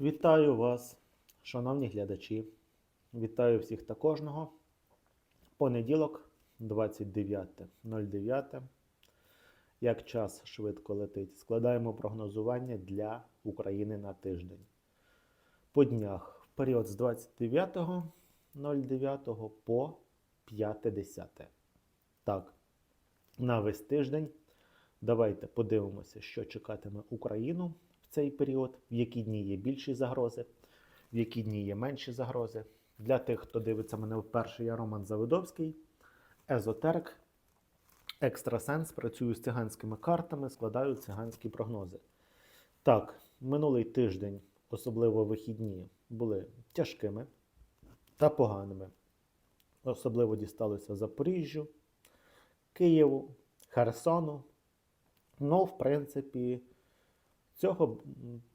Вітаю вас, шановні глядачі. Вітаю всіх та кожного. Понеділок, 29.09. Як час швидко летить, складаємо прогнозування для України на тиждень. По днях в період з 29.09 по 5.10. Так, на весь тиждень. Давайте подивимося, що чекатиме Україну в цей період, в які дні є більші загрози, в які дні є менші загрози. Для тих, хто дивиться мене вперше, я Роман Завидовський, езотерик, екстрасенс, працюю з циганськими картами, складаю циганські прогнози. Так, минулий тиждень, особливо вихідні, були тяжкими та поганими. Особливо дісталося Запоріжжю, Києву, Херсону. Ну, в принципі, цього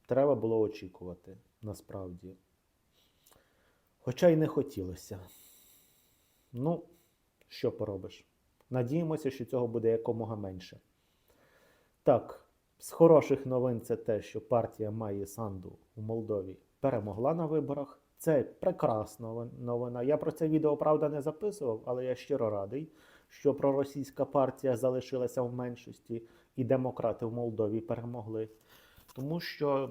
треба було очікувати насправді. Хоча й не хотілося. Ну, що поробиш? Надіємося, що цього буде якомога менше. Так, з хороших новин це те, що партія Майї Санду у Молдові перемогла на виборах. Це прекрасна новина. Я про це відео, правда, не записував, але я щиро радий, що проросійська партія залишилася в меншості і демократи в Молдові перемогли. Тому що,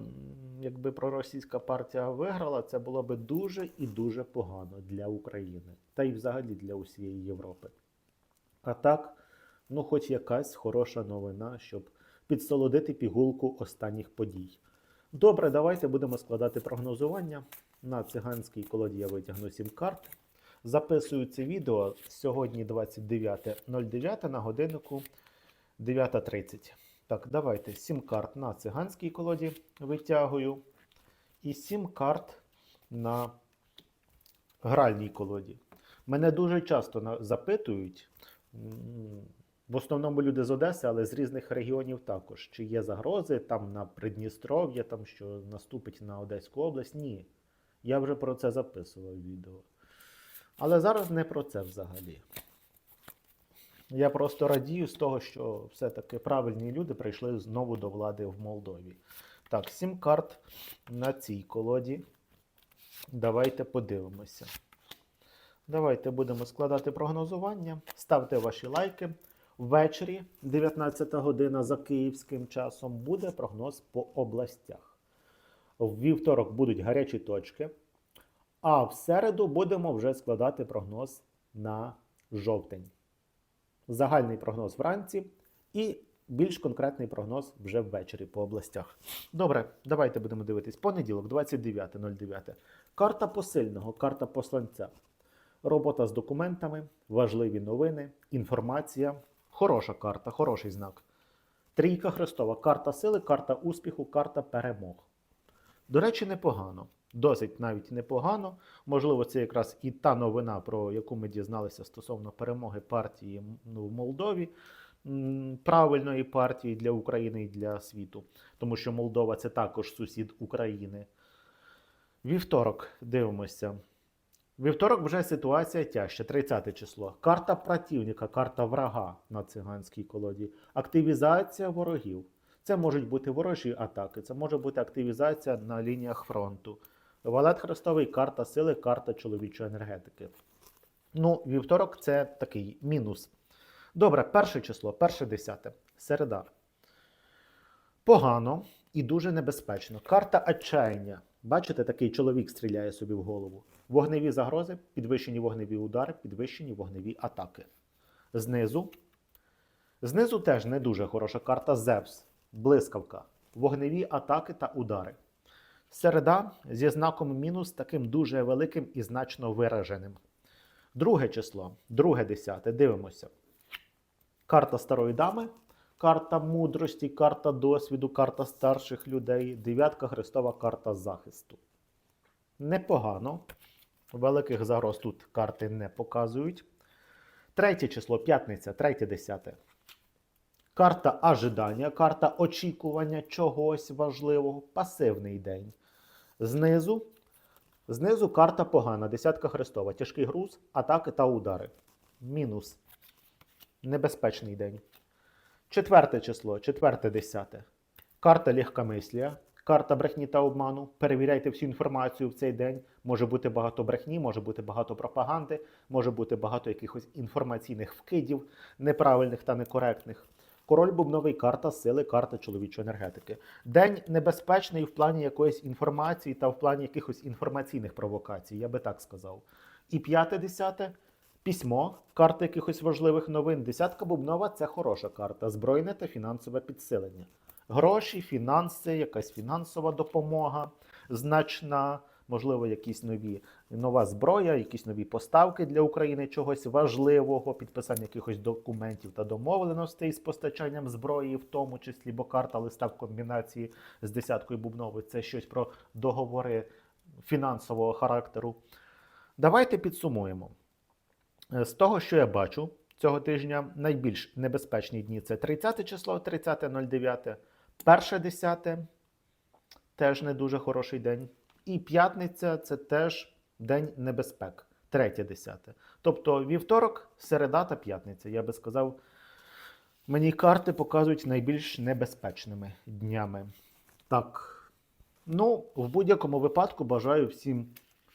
якби проросійська партія виграла, це було би дуже і дуже погано для України, та й взагалі для усієї Європи. А так, ну, хоч якась хороша новина, щоб підсолодити пігулку останніх подій. Добре, давайте будемо складати прогнозування. На циганській колоді я витягну 7 карт. Записую це відео сьогодні 29.09 на годиннику 9.30. Так, давайте 7 карт на циганській колоді витягую. І 7 карт на гральній колоді. Мене дуже часто запитують, в основному люди з Одеси, але з різних регіонів також. Чи є загрози там на Придністров'я, там що наступить на Одеську область? Ні. Я вже про це записував відео. Але зараз не про це взагалі. Я просто радію з того, що все-таки правильні люди прийшли знову до влади в Молдові. Так, сім карт на цій колоді. Давайте подивимося. Давайте будемо складати прогнозування. Ставте ваші лайки. Ввечері, 19 година за київським часом, буде прогноз по областях. В вівторок будуть гарячі точки. А в середу будемо вже складати прогноз на жовтень. Загальний прогноз вранці і більш конкретний прогноз вже ввечері по областях. Добре, давайте будемо дивитись. Понеділок, 29.09. Карта посильного, карта посланця. Робота з документами, важливі новини, інформація. Хороша карта, хороший знак. Трійка Христова, карта сили, карта успіху, карта перемог. До речі, непогано. Досить навіть непогано. Можливо, це якраз і та новина, про яку ми дізналися стосовно перемоги партії ну, в Молдові, правильної партії для України і для світу, тому що Молдова це також сусід України. Вівторок дивимося. Вівторок вже ситуація тяжча, 30 число. Карта противника, карта врага на циганській колоді. Активізація ворогів. Це можуть бути ворожі атаки, це може бути активізація на лініях фронту. Валет Хрестовий, карта сили, карта чоловічої енергетики. Ну, вівторок це такий мінус. Добре, перше число, перше десяте, середа. Погано і дуже небезпечно. Карта отчаяння. Бачите, такий чоловік стріляє собі в голову. Вогневі загрози, підвищені вогневі удари, підвищені вогневі атаки. Знизу. Знизу теж не дуже хороша карта Зевс. Блискавка. Вогневі атаки та удари. Середа зі знаком мінус таким дуже великим і значно вираженим. Друге число, друге десяте. Дивимося. Карта старої дами, карта мудрості, карта досвіду, карта старших людей, дев'ятка Христова карта захисту. Непогано. Великих загроз тут карти не показують. Третє число, п'ятниця, третє десяте. Карта ожидання, карта очікування чогось важливого, пасивний день. Знизу, знизу карта погана, десятка Христова, тяжкий груз, атаки та удари. Мінус. Небезпечний день. Четверте число, четверте десяте. Карта легкомислія, карта брехні та обману. Перевіряйте всю інформацію в цей день. Може бути багато брехні, може бути багато пропаганди, може бути багато якихось інформаційних вкидів, неправильних та некоректних. Король бубновий карта сили, карта чоловічої енергетики. День небезпечний в плані якоїсь інформації та в плані якихось інформаційних провокацій, я би так сказав. І п'яте десяте письмо, карта якихось важливих новин. Десятка бубнова це хороша карта, збройне та фінансове підсилення. Гроші, фінанси, якась фінансова допомога, значна, можливо, якісь нові нова зброя, якісь нові поставки для України чогось важливого, підписання якихось документів та домовленостей з постачанням зброї, в тому числі, бо карта листа в комбінації з десяткою бубнової це щось про договори фінансового характеру. Давайте підсумуємо. Е, З того, що я бачу цього тижня, найбільш небезпечні дні це 30 число, 30.09, перше 10, теж не дуже хороший день. І п'ятниця це теж день небезпек, третє 10. Тобто вівторок, середа та п'ятниця. Я би сказав, мені карти показують найбільш небезпечними днями. Так. Ну, в будь-якому випадку бажаю всім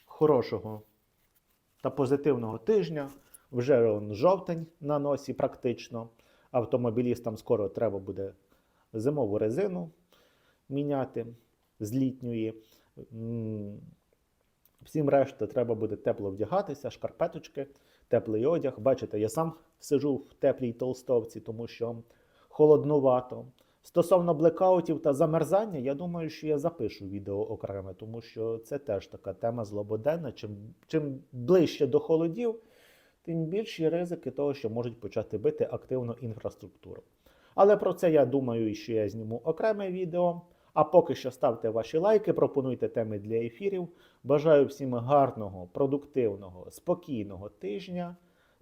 хорошого та позитивного тижня. Вже он жовтень на носі практично. Автомобілістам скоро треба буде зимову резину міняти з літньої. Всім решта треба буде тепло вдягатися, шкарпеточки, теплий одяг. Бачите, я сам сижу в теплій толстовці, тому що холоднувато. Стосовно блекаутів та замерзання, я думаю, що я запишу відео окреме, тому що це теж така тема злободенна. Чим, чим ближче до холодів, тим більші ризики того, що можуть почати бити активно інфраструктуру. Але про це я думаю, що я зніму окреме відео. А поки що ставте ваші лайки, пропонуйте теми для ефірів. Бажаю всім гарного, продуктивного, спокійного тижня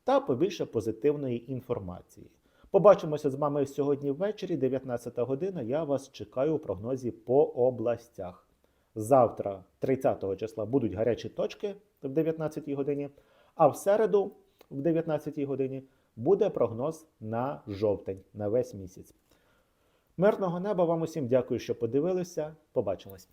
та побільше позитивної інформації. Побачимося з вами сьогодні ввечері, 19 година. Я вас чекаю у прогнозі по областях. Завтра, 30 числа, будуть гарячі точки в 19 годині, а в середу, в 19 годині, буде прогноз на жовтень, на весь місяць. Мирного неба вам усім дякую, що подивилися. Побачимось.